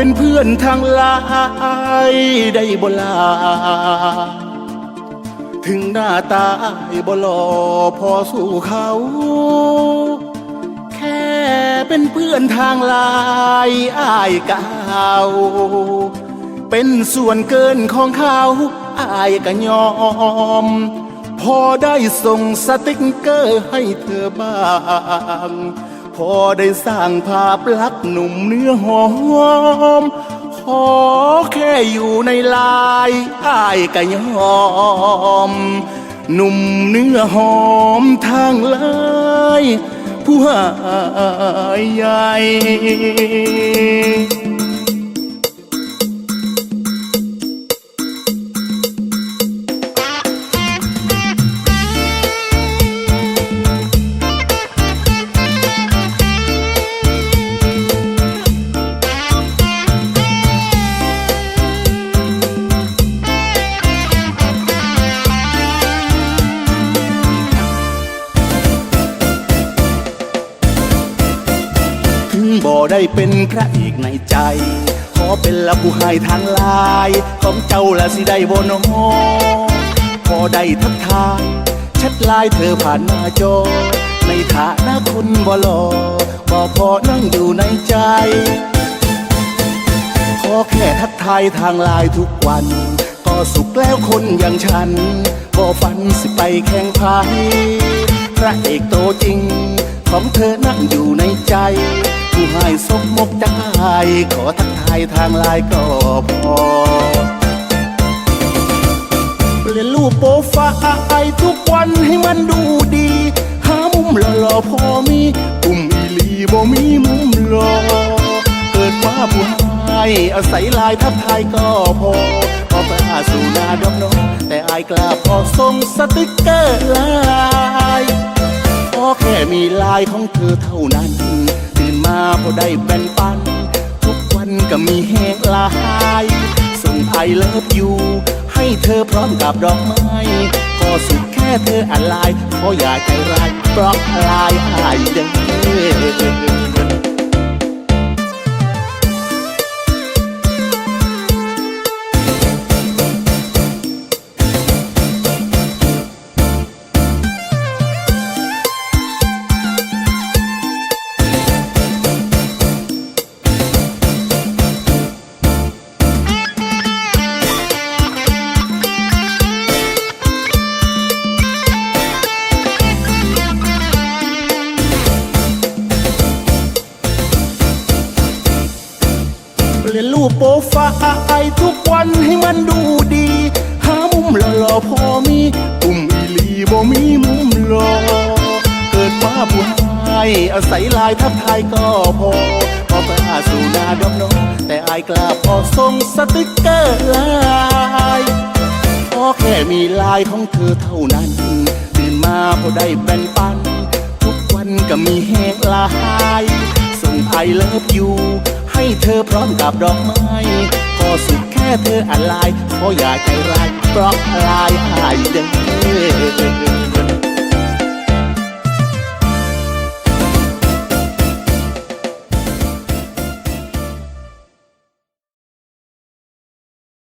เป็นเพื่อนทางไลายได้บ่ลา ถึงหน้าตาบ่หล่อพอสู้เขา แค่เป็นเพื่อนทางไลายอ้ายกาว เป็นส่วนเกินของเขาอ้ายก็ยอม พอได้ส่งสติ๊กเกอร์ให้เธอบ้าง พอได้สร้างภาพลักษณ์หนุ่มเนื้อหอม ขอแค่อยู่ในลายอ้ายกะยอม หนุ่มเนื้อหอมทางลายผู้หายใหญ่ ได้เป็นพระเอกในใจ ขอเป็นละผู้ให้ทางลาย ของเจ้าละสิได้บ่นอพอได้ทักทายชทไลน์เธอผ่านหน้าจอ ในฐานะคนบ่หลอบ่พอนั่งอยู่ในใจ ขอแค่ทักทายทางไลน์ทุกวัน ก็สุขแล้วคนอย่างฉันบ่ฝันสิไปแข่งพันพระเอกโตจริง ของเธอนั่งอยู่ในใจ ผู้ให้สมมกจังไห้ขอทักทายทางไลน์ก็พอ เปลี่ยนรูปโปรไฟล์ทุกวันให้มันดูดี หามุมหล่อๆพอมีปุ่มอีลีบ่มีมุมหล่อเกิดมาผู้ให้อาศัยลายทับทายก็พอพอกล้าสู่นาดอมน้องแต่อายกล้าพอส่งสติกเกอร์ไลายขอแค่มีลายของเธอเท่านั้น มาพอได้แบ่งปัน ทุกวันก็มีแหงลายส่งไอเลิฟยูให้เธอพร้อมกับดอกไม้พอสุดแค่เธออะไรขออย่าใจร้ายปลอกลายอายเด้อ เปลี่ยนรูปโปรไฟล์ทุกวันให้มันดูดี หามุมหล่อๆพอมีปุ่มอีลีบ่มีมุมหล่อเกิดมาผู้ให้อาศัยลายทับทายก็พอพอกล้าสู่นาดอมน้องแต่อายกล้าพอส่งสติกเกอร์ลายขอแค่มีลายของเธอเท่านั้นตื่นมาพอได้แบ่งปัน ทุกวันก็มีแหงลายส่งไอเลิฟยูให้ เธอพร้อมกับดอกไม้ขอสุดแค่เธออะไรขออย่าใจร้ายเพราะลายอายเด้อ